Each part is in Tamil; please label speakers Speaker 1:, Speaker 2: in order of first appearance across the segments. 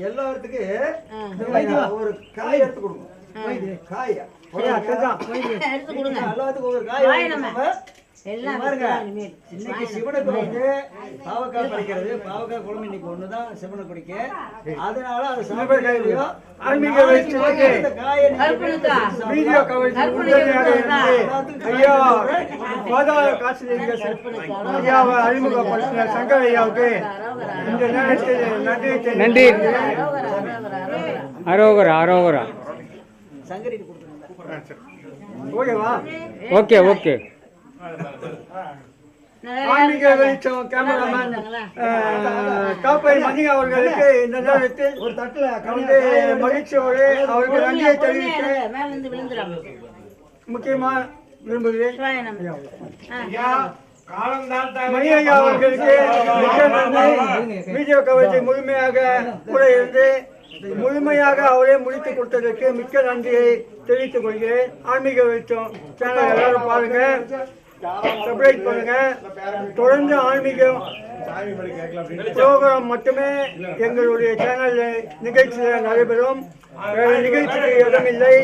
Speaker 1: எல்லாத்துக்கு இந்த மாதிரி ஒரு காய் எடுத்து கொடுக்கணும் காய்.
Speaker 2: எடுத்து கொடுங்க.
Speaker 1: எல்லாத்துக்கும் ஒரு காய் இன்னைக்கு சிவனுக்கு வந்து பாவக்காய் பறிக்கிறது. பாவக்காய் குழம்பு இன்னைக்கு ஒண்ணுதான் சிவனுக்கு பிடிக்க அதனால அது
Speaker 3: அறிமுகப்படுத்தின சங்கர் ஐயாவுக்கு இந்த நேரத்தில் நன்றி.
Speaker 2: அரோகரா, அரோகரா,
Speaker 1: சங்கரிக்கு
Speaker 3: ஓகேவா?
Speaker 4: Okay okay.
Speaker 3: ஆன்மீக வெளிச்சம் கேமராமேன் காப்பை மணி அவர்களுக்கு. இந்த நேரத்தில்
Speaker 1: ஒரு தட்டுல
Speaker 3: மகிழ்ச்சியோடு அவருக்கு நன்றியை முக்கியமா விரும்புகிறேன். அவர்களுக்கு மிக்க நன்றி. வீடியோ கவரேஜை முழுமையாக கூட இருந்து முழுமையாக அவரே முடித்து கொடுத்ததற்கு மிக்க நன்றியை தெரிவித்துக் கொள்கிறேன். ஆன்மீக வெளிச்சம் சேனல் எல்லாரும் பாருங்க. செப்பரேட் பண்ணுங்க. தொடர்ந்து ஆன்மீகம். ப்ரோக்ராம் மட்டுமே எங்களுடைய சேனல் நிகழ்ச்சியில் நடைபெறும். வேறு நிகழ்ச்சிக்கு இடமில்லை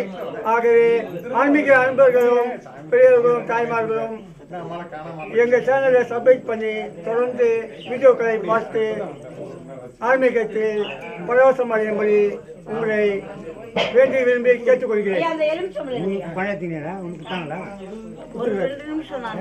Speaker 3: ஆகவே ஆன்மீக அன்பர்களும் பெரியவர்களும் தாய்மார்களும் எங்கள் சேனலை சப்மிட் பண்ணி தொடர்ந்து வீடியோக்களை பார்த்து ஆன்மீகத்தில் பரவசம் அடையும்படி உங்களை வேண்டி விரும்பி கேட்டுக்கொள்கிறேன். பழத்தினரா? உனக்கு தாங்களா?